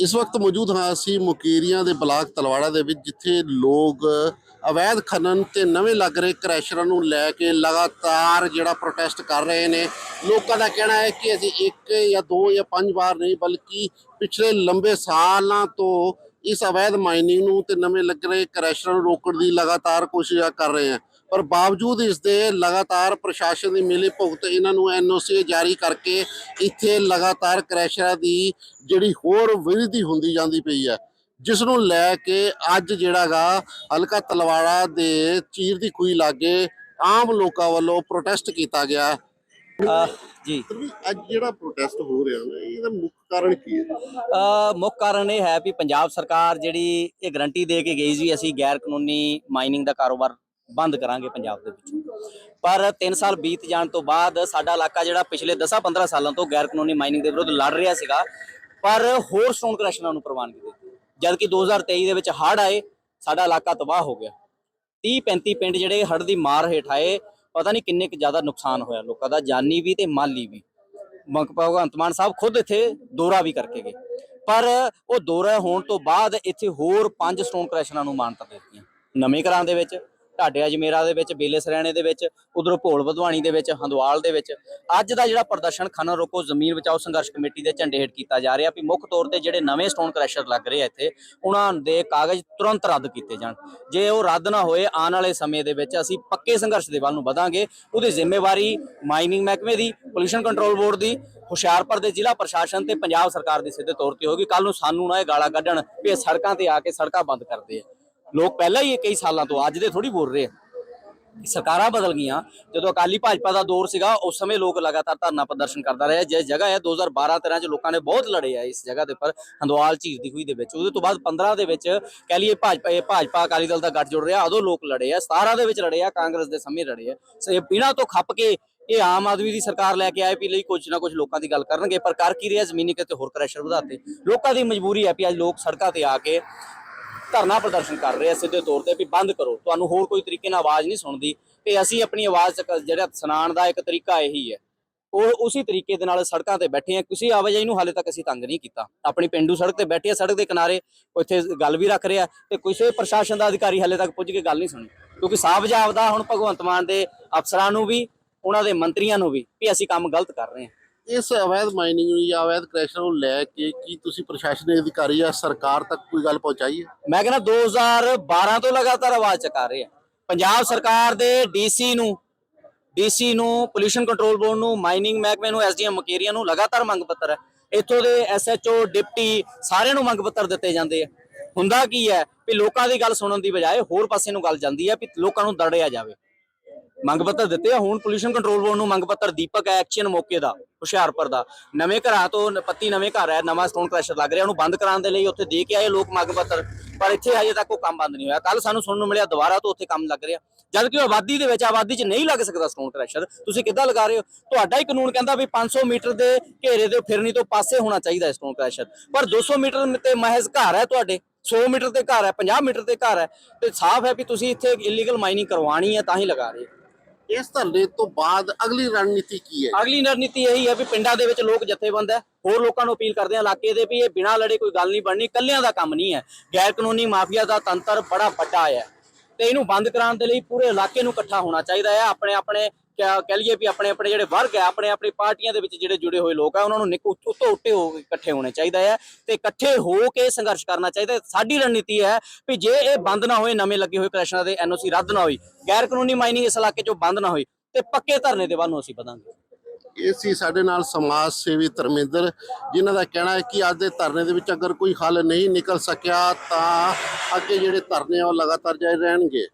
ਇਸ ਵਕਤ ਮੌਜੂਦ ਹਾਂ ਅਸੀਂ ਮੁਕੇਰੀਆਂ ਦੇ ਬਲਾਕ ਤਲਵਾੜਾ ਦੇ ਵਿੱਚ, ਜਿੱਥੇ ਲੋਕ ਅਵੈਧ ਖਨਨ ਤੇ ਨਵੇਂ ਲੱਗ ਰਹੇ ਕ੍ਰੈਸ਼ਰਾਂ ਨੂੰ ਲੈ ਕੇ ਲਗਾਤਾਰ ਜਿਹੜਾ ਪ੍ਰੋਟੈਸਟ ਕਰ ਰਹੇ ਨੇ। ਲੋਕਾਂ ਦਾ ਕਹਿਣਾ ਹੈ ਕਿ ਅਸੀਂ ਇੱਕ ਜਾਂ ਦੋ ਜਾਂ ਪੰਜ ਵਾਰ ਨਹੀਂ, ਬਲਕਿ ਪਿਛਲੇ ਲੰਬੇ ਸਾਲਾਂ ਤੋਂ ਇਸ ਅਵੈਧ ਮਾਈਨਿੰਗ ਨੂੰ ਤੇ ਨਵੇਂ ਲੱਗ ਰਹੇ ਕ੍ਰੈਸ਼ਰਾਂ ਨੂੰ ਰੋਕਣ ਦੀ ਲਗਾਤਾਰ ਕੋਸ਼ਿਸ਼ਾਂ ਕਰ ਰਹੇ ਹਾਂ। ਪਰ ਬਾਵਜੂਦ ਇਸ ਦੇ ਲਗਾਤਾਰ ਪ੍ਰਸ਼ਾਸਨ ਦੀ ਮਿਲੀ ਭੁਗਤ ਇਹਨਾਂ ਨੂੰ ਐਨਓਸੀ ਜਾਰੀ ਕਰਕੇ ਇੱਥੇ ਲਗਾਤਾਰ ਕ੍ਰੈਸ਼ਰਾਂ ਦੀ ਜਿਹੜੀ ਹੋਰ ਵਿਰਧੀ ਹੁੰਦੀ ਜਾਂਦੀ ਪਈ ਹੈ ਜਿਸ ਨੂੰ ਲੈ ਕੇ ਅੱਜ ਜਿਹੜਾਗਾ ਹਲਕਾ ਤਲਵਾੜਾ ਦੇ ਚੀਰ ਦੀ ਖੂਹੀ ਲਾਗੇ ਆਮ ਲੋਕਾਂ ਵੱਲੋਂ ਪ੍ਰੋਟੈਸਟ ਕੀਤਾ ਗਿਆ। ਜੀ। ਅੱਜ ਜਿਹੜਾ ਪ੍ਰੋਟੈਸਟ ਹੋ ਰਿਹਾ ਹੈ ਇਹਦਾ ਮੁੱਖ ਕਾਰਨ ਕੀ ਹੈ? ਮੁੱਖ ਕਾਰਨ ਇਹ ਹੈ ਵੀ ਪੰਜਾਬ ਸਰਕਾਰ ਜਿਹੜੀ ਇਹ ਗਰੰਟੀ ਦੇ ਕੇ ਗਈ ਸੀ ਅਸੀਂ ਗੈਰ ਕਾਨੂੰਨੀ ਮਾਈਨਿੰਗ ਦਾ ਕਾਰੋਬਾਰ ਬੰਦ ਕਰਾਂਗੇ ਪੰਜਾਬ ਦੇ ਵਿੱਚ। ਪਰ 3 ਸਾਲ ਬੀਤ ਜਾਣ ਤੋਂ ਬਾਅਦ ਸਾਡਾ ਇਲਾਕਾ ਜਿਹੜਾ ਪਿਛਲੇ 10-15 ਸਾਲਾਂ ਤੋਂ ਗੈਰ ਕਾਨੂੰਨੀ ਮਾਈਨਿੰਗ ਦੇ ਵਿਰੁੱਧ ਲੜ ਰਿਹਾ ਸੀਗਾ, ਪਰ ਹੋਰ ਸਟੋਨ ਕ੍ਰਸ਼ਰਾਂ ਨੂੰ ਪ੍ਰਵਾਨਗੀ ਦਿੱਤੀ ਜਦ ਕਿ 2023 ਦੇ ਵਿੱਚ ਹੜ੍ਹ ਆਏ, ਸਾਡਾ ਇਲਾਕਾ ਤਬਾਹ ਹੋ ਗਿਆ। 30-35 ਪਿੰਡ ਜਿਹੜੇ ਹੜ੍ਹ ਦੀ ਮਾਰ ਹੇਠ ਆਏ, ਪਤਾ ਨਹੀਂ ਕਿੰਨੇ ਕੁ ਜ਼ਿਆਦਾ ਨੁਕਸਾਨ ਹੋਇਆ ਲੋਕਾਂ ਦਾ, ਜਾਨੀ ਵੀ ਤੇ ਮਾਲੀ ਵੀ। ਭਗਵੰਤ ਮਾਨ ਸਾਹਿਬ ਖੁਦ ਇੱਥੇ ਦੌਰਾ ਵੀ ਕਰਕੇ ਗਏ। ਪਰ ਉਹ ਦੌਰਾ ਹੋਣ ਤੋਂ ਬਾਅਦ ਇੱਥੇ ਹੋਰ ਪੰਜ ਸਟੋਨ ਕ੍ਰੈਸ਼ਰਾਂ ਨੂੰ ਮਾਨਤਾ ਦੇ ਦਿੱਤੀਆਂ ਨਵੇਂ ਘਰਾਂ ਦੇ ਵਿੱਚ ਢਾਡੇ ਅਜਮੇਰਾ ਦੇ ਵਿੱਚ, ਬੇਲੇ ਸਰੈਣੇ ਦੇ ਵਿੱਚ, ਉਧਰੋਂ ਭੋਲ ਵਧਵਾਣੀ ਦੇ ਵਿੱਚ, ਹੰਦਵਾਲ ਦੇ ਵਿੱਚ। ਅੱਜ ਦਾ ਜਿਹੜਾ ਪ੍ਰਦਰਸ਼ਨ ਖਨਨ ਰੋਕੋ ਜ਼ਮੀਨ ਬਚਾਓ ਸੰਘਰਸ਼ ਕਮੇਟੀ ਦੇ ਝੰਡੇ ਹੇਠ ਕੀਤਾ ਜਾ ਰਿਹਾ ਵੀ ਮੁੱਖ ਤੌਰ ਤੇ ਜਿਹੜੇ ਨਵੇਂ ਸਟੋਨ ਕ੍ਰੈਸ਼ਰ ਲੱਗ ਰਹੇ ਆ ਇੱਥੇ, ਉਹਨਾਂ ਦੇ ਕਾਗਜ਼ ਤੁਰੰਤ ਰੱਦ ਕੀਤੇ ਜਾਣ। ਜੇ ਉਹ ਰੱਦ ਨਾ ਹੋਏ ਆਉਣ ਵਾਲੇ ਸਮੇਂ ਦੇ ਵਿੱਚ ਅਸੀਂ ਪੱਕੇ ਸੰਘਰਸ਼ ਦੇ ਵੱਲ ਨੂੰ ਵਧਾਂਗੇ। ਉਹਦੀ ਜ਼ਿੰਮੇਵਾਰੀ ਮਾਈਨਿੰਗ ਮਹਿਕਮੇ ਦੀ ਪੋਲੂਸ਼ਨ ਕੰਟਰੋਲ ਬੋਰਡ ਦੀ, ਹੁਸ਼ਿਆਰਪੁਰ ਦੇ ਜ਼ਿਲ੍ਹਾ ਪ੍ਰਸ਼ਾਸਨ ਤੇ ਪੰਜਾਬ ਸਰਕਾਰ ਦੀ ਸਿੱਧੇ ਤੌਰ ਤੇ ਹੋਗੀ ਕੱਲ ਨੂੰ ਸਾਨੂੰ ਨਾ ਇਹ ਗਾਲਾਂ ਕੱਢਣ ਵੀ ਇਹ ਸੜਕਾਂ ਤੇ ਆ ਕੇ ਸੜਕਾਂ ਬੰਦ ਕਰਦੇ ਆ। ਲੋਕ ਪਹਿਲਾਂ ਹੀ ਇਹ ਕਈ ਸਾਲਾਂ ਤੋਂ ਅੱਜ ਦੇ ਥੋੜੀ ਬੋਲ ਰਹੇ ਆ ਸਰਕਾਰਾਂ ਬਦਲ ਗਈਆਂ। ਜਦੋਂ ਅਕਾਲੀ ਭਾਜਪਾ ਦਾ ਦੌਰ ਸੀਗਾ, ਉਸ ਸਮੇਂ ਲੋਕ ਲਗਾਤਾਰ ਧਰਨਾ ਪ੍ਰਦਰਸ਼ਨ ਕਰਦਾ ਰਿਹਾ। ਜੇ ਜਗ੍ਹਾ ਹੈ 2012-13 ਚ ਲੋਕਾਂ ਨੇ ਬਹੁਤ ਲੜੇ ਆ ਇਸ ਜਗ੍ਹਾ ਦੇ ਉੱਪਰ, ਹੰਦਵਾਲ ਝੀਰ ਦੀ ਹੋਈ ਦੇ ਵਿੱਚ। ਉਹਦੇ ਤੋਂ ਬਾਅਦ 15 ਦੇ ਵਿੱਚ ਕਹਿ ਲਈਏ ਭਾਜਪਾ, ਇਹ ਭਾਜਪਾ ਅਕਾਲੀ ਦਲ ਦਾ ਗੱਠ ਜੁੜ ਰਿਹਾ। ਉਦੋਂ ਲੋਕ ਲੜੇ ਆ 17 ਦੇ ਵਿੱਚ ਲੜੇ ਆ, ਕਾਂਗਰਸ ਦੇ ਸਮੇਂ ਲੜੇ ਆ। ਸੋ, ਇਹ ਬਿਨਾਂ ਤੋਂ ਖੱਪ ਕੇ ਇਹ ਆਮ ਆਦਮੀ ਦੀ ਸਰਕਾਰ ਲੈ ਕੇ ਆਏ ਵੀ ਲਈ ਕੁਝ ਨਾ ਕੁਝ ਲੋਕਾਂ ਦੀ ਗੱਲ ਕਰਨਗੇ, ਪਰ ਕਰ ਕੀ ਰਿਹਾ ਜ਼ਮੀਨੀ ਕਿਤੇ ਹੋਰ ਪ੍ਰੈਸ਼ਰ ਵਧਾਤੇ। ਲੋਕਾਂ ਦੀ ਮਜਬੂਰੀ ਹੈ ਵੀ ਅੱਜ ਲੋਕ ਸੜਕਾਂ ਤੇ ਆ ਕੇ ਧਰਨਾ ਪ੍ਰਦਰਸ਼ਨ ਕਰ ਰਹੇ ਆ ਸਿੱਧੇ ਤੌਰ ਤੇ ਵੀ ਬੰਦ ਕਰੋ। ਤੁਹਾਨੂੰ ਹੋਰ ਕੋਈ ਤਰੀਕੇ ਨਾਲ ਆਵਾਜ਼ ਨਹੀਂ ਸੁਣਦੀ ਤੇ ਅਸੀਂ ਆਪਣੀ ਆਵਾਜ਼ ਤੱਕ ਜਿਹੜਾ ਸੁਣਾਉਣ ਦਾ ਇੱਕ ਤਰੀਕਾ ਇਹੀ ਹੈ। ਉਹ ਉਸੇ ਤਰੀਕੇ ਦੇ ਨਾਲ ਸੜਕਾਂ ਤੇ ਬੈਠੇ ਆ। ਕਿਸੇ ਆਵਾਜਾਈ ਨੂੰ ਹਾਲੇ ਤੱਕ ਅਸੀਂ ਤੰਗ ਨਹੀਂ ਕੀਤਾ। ਆਪਣੀ ਪਿੰਡੂ ਸੜਕ ਤੇ ਬੈਠੇ ਆ, ਸੜਕ ਦੇ ਕਿਨਾਰੇ ਉੱਥੇ ਗੱਲ ਵੀ ਰੱਖ ਰਿਹਾ ਤੇ ਕਿਸੇ ਪ੍ਰਸ਼ਾਸਨ ਦਾ ਅਧਿਕਾਰੀ ਹਾਲੇ ਤੱਕ ਪੁੱਜ ਕੇ ਗੱਲ ਨਹੀਂ ਸੁਣੀ। ਕਿਉਂਕਿ ਸਾਫ਼ ਜਾਪਦਾ ਹੁਣ ਭਗਵੰਤ ਮਾਨ ਦੇ ਅਫਸਰਾਂ ਨੂੰ ਵੀ, ਉਹਨਾਂ ਦੇ ਮੰਤਰੀਆਂ ਨੂੰ ਵੀ ਵੀ ਅਸੀਂ ਕੰਮ ਗਲਤ ਕਰ ਰਹੇ ਹਾਂ ਇਸ ਅਵੈਧ ਮਾਈਨਿੰਗ ਨੂੰ ਜਾਂ ਅਵੈਧ ਕ੍ਰੈਸ਼ਰ ਨੂੰ ਲੈ ਕੇ ਕੀ ਤੁਸੀਂ ਪ੍ਰਸ਼ਾਸਨਿਕ ਅਧਿਕਾਰੀ ਜਾਂ ਸਰਕਾਰ ਤੱਕ ਕੋਈ ਗੱਲ ਪਹੁੰਚਾਈ ਹੈ? ਮੈਂ ਕਹਿੰਦਾ 2012 ਤੋਂ ਲਗਾਤਾਰ ਆਵਾਜ਼ ਚੁਕਾ ਰਹੇ ਆ ਪੰਜਾਬ ਸਰਕਾਰ ਦੇ ਡੀਸੀ ਨੂੰ ਡੀਸੀ ਨੂੰ ਪੋਲੂਸ਼ਨ ਕੰਟਰੋਲ ਬੋਰਡ ਨੂੰ ਮਾਈਨਿੰਗ ਮਹਿਕਮੇ ਨੂੰ ਐਸਡੀਐਮ ਮਕੇਰੀਆ ਨੂੰ ਲਗਾਤਾਰ ਮੰਗ ਪੱਤਰ ਹੈ। ਇੱਥੋਂ ਦੇ ਐਸਐਚਓ ਡਿਪਟੀ ਸਾਰਿਆਂ ਨੂੰ ਮੰਗ ਪੱਤਰ ਦਿੱਤੇ ਜਾਂਦੇ ਆ। ਹੁੰਦਾ ਕੀ ਹੈ ਵੀ ਲੋਕਾਂ ਦੀ ਗੱਲ ਸੁਣਨ ਦੀ ਬਜਾਏ ਹੋਰ ਪਾਸੇ ਨੂੰ ਗੱਲ ਜਾਂਦੀ ਹੈ ਵੀ ਲੋਕਾਂ ਨੂੰ ਦੜਿਆ ਜਾਵੇ। ਮੰਗ ਪੱਤਰ ਦਿੱਤੇ ਆ। ਹੁਣ ਪੋਲੂਸ਼ਨ ਕੰਟਰੋਲ ਬੋਰਡ ਨੂੰ ਮੰਗ ਪੱਤਰ ਦੀਪਕ ਐਕਸ਼ਨ ਮੌਕੇ ਦਾ, ਹੁਸ਼ਿਆਰਪੁਰ ਦਾ। ਨਵੇਂ ਘਰਾਂ ਤੋਂ ਪੱਤੀ ਨਵੇਂ ਘਰ ਹੈ, ਨਵਾਂ ਸਟੋਨ ਕ੍ਰੈਸ਼ਰ ਲੱਗ ਰਿਹਾ, ਉਹਨੂੰ ਬੰਦ ਕਰਾਉਣ ਦੇ ਲਈ ਉੱਥੇ ਦੇ ਕੇ ਆਏ ਲੋਕ ਮੰਗ ਪੱਤਰ। ਪਰ ਇੱਥੇ ਅਜੇ ਤੱਕ ਉਹ ਕੰਮ ਬੰਦ ਨਹੀਂ ਹੋਇਆ। ਕੱਲ ਸਾਨੂੰ ਸੁਣਨ ਨੂੰ ਮਿਲਿਆ ਦੁਬਾਰਾ ਤੋਂ ਉੱਥੇ ਕੰਮ ਲੱਗ ਰਿਹਾ। ਜਦ ਕਿ ਉਹ ਆਬਾਦੀ ਦੇ ਵਿੱਚ, ਆਬਾਦੀ 'ਚ ਨਹੀਂ ਲੱਗ ਸਕਦਾ ਸਟੋਨ ਕ੍ਰੈਸ਼ਰ ਤੁਸੀਂ ਕਿੱਦਾਂ ਲਗਾ ਰਹੇ ਹੋ? ਤੁਹਾਡਾ ਹੀ ਕਾਨੂੰਨ ਕਹਿੰਦਾ ਵੀ 500 ਮੀਟਰ ਦੇ ਘੇਰੇ ਦੇ ਫਿਰਨੀ ਤੋਂ ਪਾਸੇ ਹੋਣਾ ਚਾਹੀਦਾ ਹੈ ਸਟੋਨ ਕ੍ਰੈਸ਼ਰ ਪਰ 200 ਮੀਟਰ ਤੇ ਮਹਿਜ਼ ਘਰ ਹੈ ਤੁਹਾਡੇ। 100 ਮੀਟਰ ਤੇ ਘਰ ਹੈ 50 ਮੀਟਰ ਤੇ ਘਰ ਹੈ। ਤੇ ਸਾਫ਼ ਹੈ ਵੀ ਤੁਸੀਂ ਇੱਥੇ ਇਲੀਗਲ ਮਾਈਨਿੰਗ ਕਰਵਾਉਣੀ ਹੈ, ਤਾਂ ਹੀ ਲਗਾ ਰਹੇ ਹੋ। ਇਸ ਧਰਨੇ ਤੋਂ ਬਾਅਦ ਅਗਲੀ ਰਣਨੀਤੀ ਕੀ ਹੈ? ਅਗਲੀ ਰਣਨੀਤੀ ਇਹੀ ਹੈ ਵੀ ਪਿੰਡਾਂ ਦੇ ਵਿੱਚ ਲੋਕ ਜਥੇਬੰਦ ਹੈ। ਹੋਰ ਲੋਕਾਂ ਨੂੰ ਅਪੀਲ ਕਰਦੇ ਆ ਇਲਾਕੇ ਦੇ ਵੀ ਇਹ ਬਿਨਾਂ ਲੜੇ ਕੋਈ ਗੱਲ ਨਹੀਂ ਬਣਨੀ ਕੱਲਿਆਂ ਦਾ ਕੰਮ ਨਹੀਂ ਹੈ। ਗੈਰ ਕਾਨੂੰਨੀ ਮਾਫੀਆ ਦਾ ਤੰਤਰ ਬੜਾ ਵੱਡਾ ਹੈ ਤੇ ਇਹਨੂੰ ਬੰਦ ਕਰਾਉਣ ਦੇ ਲਈ ਪੂਰੇ ਇਲਾਕੇ ਨੂੰ ਇਕੱਠਾ ਹੋਣਾ ਚਾਹੀਦਾ ਹੈ। ਆਪਣੇ ਆਪਣੇ ਕਿਆ ਕਹਿ ਲਈਏ ਵੀ ਆਪਣੇ ਆਪਣੇ ਜਿਹੜੇ ਵਰਗ ਹੈ ਆਪਣੇ ਆਪਣੇ ਪਾਰਟੀਆਂ ਦੇ ਵਿੱਚ ਜਿਹੜੇ ਜੁੜੇ ਹੋਏ ਲੋਕ ਆ, ਉਹਨਾਂ ਨੂੰ ਨਿਕ ਉੱਤੋਂ ਉੱਤੇ ਹੋ ਕੇ ਇਕੱਠੇ ਹੋਣੇ ਚਾਹੀਦਾ ਹੈ ਤੇ ਇਕੱਠੇ ਹੋ ਕੇ ਸੰਘਰਸ਼ ਕਰਨਾ ਚਾਹੀਦਾ ਸਾਡੀ ਰਣਨੀਤੀ ਹੈ ਵੀ ਜੇ ਇਹ ਬੰਦ ਨਾ ਹੋਏ, ਨਵੇਂ ਲੱਗੇ ਹੋਏ ਕ੍ਰੈਸ਼ਨਾਂ ਦੇ ਐਨਓਸੀ ਰੱਦ ਨਾ ਹੋਈ ਗੈਰ ਕਾਨੂੰਨੀ ਮਾਈਨਿੰਗ ਇਸ ਇਲਾਕੇ 'ਚੋਂ ਬੰਦ ਨਾ ਹੋਈ ਤੇ ਪੱਕੇ ਧਰਨੇ ਦੇ ਵੱਲੋਂ ਅਸੀਂ ਵਧਾਂਗੇ। ਇਹ ਸੀ ਸਾਡੇ ਨਾਲ ਸਮਾਜ ਸੇਵੀ ਧਰਮਿੰਦਰ, ਜਿਨ੍ਹਾਂ ਦਾ ਕਹਿਣਾ ਹੈ ਕਿ ਅੱਜ ਦੇ ਧਰਨੇ ਦੇ ਵਿੱਚ ਅਗਰ ਕੋਈ ਹੱਲ ਨਹੀਂ ਨਿਕਲ ਸਕਿਆ, ਤਾਂ ਅੱਗੇ ਜਿਹੜੇ ਧਰਨੇ ਆ ਉਹ ਲਗਾਤਾਰ ਜਾਰੀ ਰਹਿਣਗੇ।